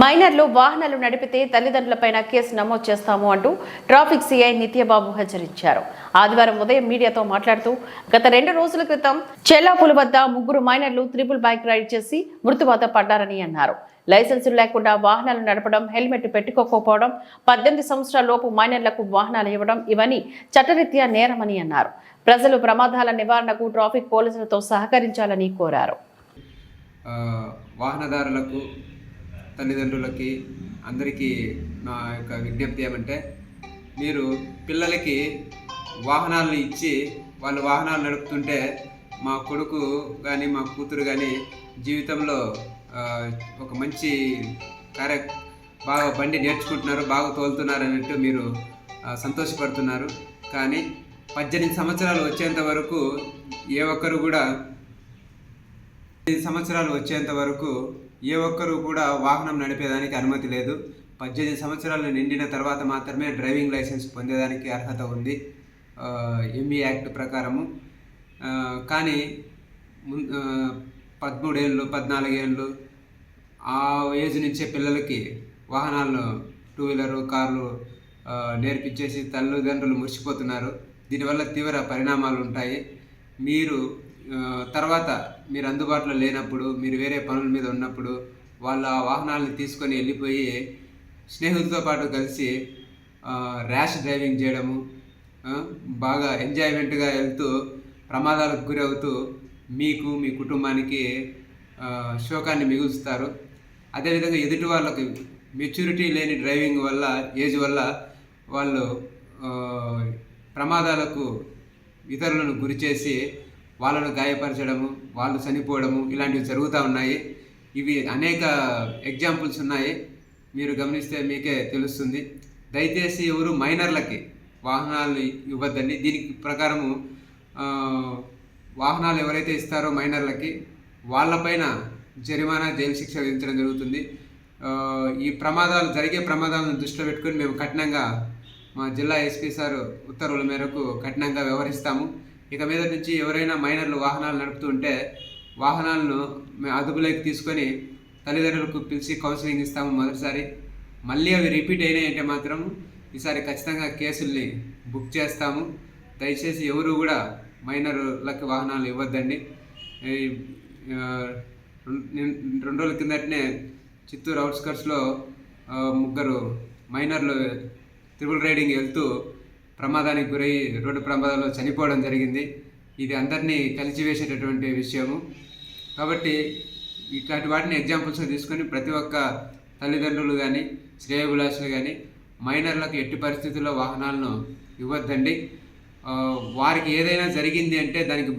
మైనర్లు వాహనాలు నడిపితే తల్లిదండ్రులపైన కేసు నమోదు చేస్తాము అంటూ ట్రాఫిక్ సిఐ నిత్యబాబు హెచ్చరించారు. ఆదివారం ఉదయం మీడియాతో మాట్లాడుతూ గత రెండు రోజుల క్రితం చెల్లాపుల వద్ద ముగ్గురు మైనర్లు త్రిపుల్ బైక్ రైడ్ చేసి మృతువాత పడ్డారని అన్నారు. లైసెన్సులు లేకుండా వాహనాలు నడపడం హెల్మెట్ పెట్టుకోకపోవడం పద్దెనిమిది సంవత్సరాల లోపు మైనర్లకు వాహనాలు ఇవ్వడం ఇవన్నీ చట్టరీత్యా నేరమని అన్నారు. ప్రజలు ప్రమాదాల నివారణకు ట్రాఫిక్ పోలీసులతో సహకరించాలని కోరారు. వాహనదారులకు తల్లిదండ్రులకి అందరికీ నా యొక్క విజ్ఞప్తి ఏమంటే మీరు పిల్లలకి వాహనాలను ఇచ్చి వాళ్ళు వాహనాలు నడుపుతుంటే మా కొడుకు కానీ మా కూతురు కానీ జీవితంలో ఒక మంచి కార్య బాగా బండి నేర్చుకుంటున్నారు బాగా తోలుతున్నారు అన్నట్టు మీరు సంతోషపడుతున్నారు. కానీ పద్దెనిమిది సంవత్సరాలు వచ్చేంత వరకు ఏ ఒక్కరు కూడా ఐదు సంవత్సరాలు వచ్చేంత వరకు ఏ ఒక్కరూ కూడా వాహనం నడిపేదానికి అనుమతి లేదు. పద్దెనిమిది సంవత్సరాలు నిండిన తర్వాత మాత్రమే డ్రైవింగ్ లైసెన్స్ పొందేదానికి అర్హత ఉంది. ఎంఈ యాక్ట్ ప్రకారము. కానీ పదమూడేళ్ళు పద్నాలుగేళ్ళు ఆ ఏజ్ నుంచే పిల్లలకి వాహనాలను టూ వీలరు కార్లు నేర్పించేసి తల్లిదండ్రులు మురిసిపోతున్నారు. దీనివల్ల తీవ్ర పరిణామాలు ఉంటాయి. మీరు తర్వాత మీరు అందుబాటులో లేనప్పుడు మీరు వేరే పనుల మీద ఉన్నప్పుడు వాళ్ళ వాహనాలను తీసుకొని వెళ్ళిపోయి స్నేహితులతో పాటు కలిసి ర్యాష్ డ్రైవింగ్ చేయడము బాగా ఎంజాయ్మెంట్గా వెళ్తూ ప్రమాదాలకు గురవుతూ మీకు మీ కుటుంబానికి శోకాన్ని మిగులుస్తారు. అదేవిధంగా ఎదుటి వాళ్ళకి మెచ్యూరిటీ లేని డ్రైవింగ్ వల్ల ఏజ్ వల్ల వాళ్ళు ప్రమాదాలకు ఇతరులను గురి చేసి వాళ్ళను గాయపరచడము వాళ్ళు చనిపోవడము ఇలాంటివి జరుగుతూ ఉన్నాయి. ఇవి అనేక ఎగ్జాంపుల్స్ ఉన్నాయి. మీరు గమనిస్తే మీకే తెలుస్తుంది. దయచేసి ఎవరు మైనర్లకి వాహనాలు ఇవ్వద్దండి. దీనికి ప్రకారము వాహనాలు ఎవరైతే ఇస్తారో మైనర్లకి వాళ్ళపైన జరిమానా జైలు శిక్ష విధించడం జరుగుతుంది. ఈ ప్రమాదాలు జరిగే ప్రమాదాలను దృష్టిలో పెట్టుకొని మేము కఠినంగా మా జిల్లా ఎస్పీ సార్ ఉత్తర్వుల మేరకు కఠినంగా వ్యవహరిస్తాము. ఇక మీద నుంచి ఎవరైనా మైనర్లు వాహనాలు నడుపుతుంటే వాహనాలను మేము అదుపులోకి తీసుకొని తల్లిదండ్రులకు పిలిచి కౌన్సిలింగ్ ఇస్తాము మొదటిసారి. మళ్ళీ అవి రిపీట్ అయినాయి అంటే మాత్రం ఈసారి ఖచ్చితంగా కేసుల్ని బుక్ చేస్తాము. దయచేసి ఎవరు కూడా మైనర్లకు వాహనాలు ఇవ్వద్దండి. రెండు రోజుల కిందటనే చిత్తూరు అవుట్స్కట్స్లో ముగ్గురు మైనర్లు త్రిబుల్ రైడింగ్ వెళ్తూ ప్రమాదానికి గురై రోడ్డు ప్రమాదంలో చనిపోవడం జరిగింది. ఇది అందరినీ కలిచివేసేటటువంటి విషయము. కాబట్టి ఇట్లాంటి వాటిని ఎగ్జాంపుల్స్గా తీసుకొని ప్రతి ఒక్క తల్లిదండ్రులు కానీ శ్రేయభిలాషులు కానీ మైనర్లకు ఎట్టి పరిస్థితుల్లో వాహనాలను ఇవ్వద్దండి. వారికి ఏదైనా జరిగింది అంటే దానికి బా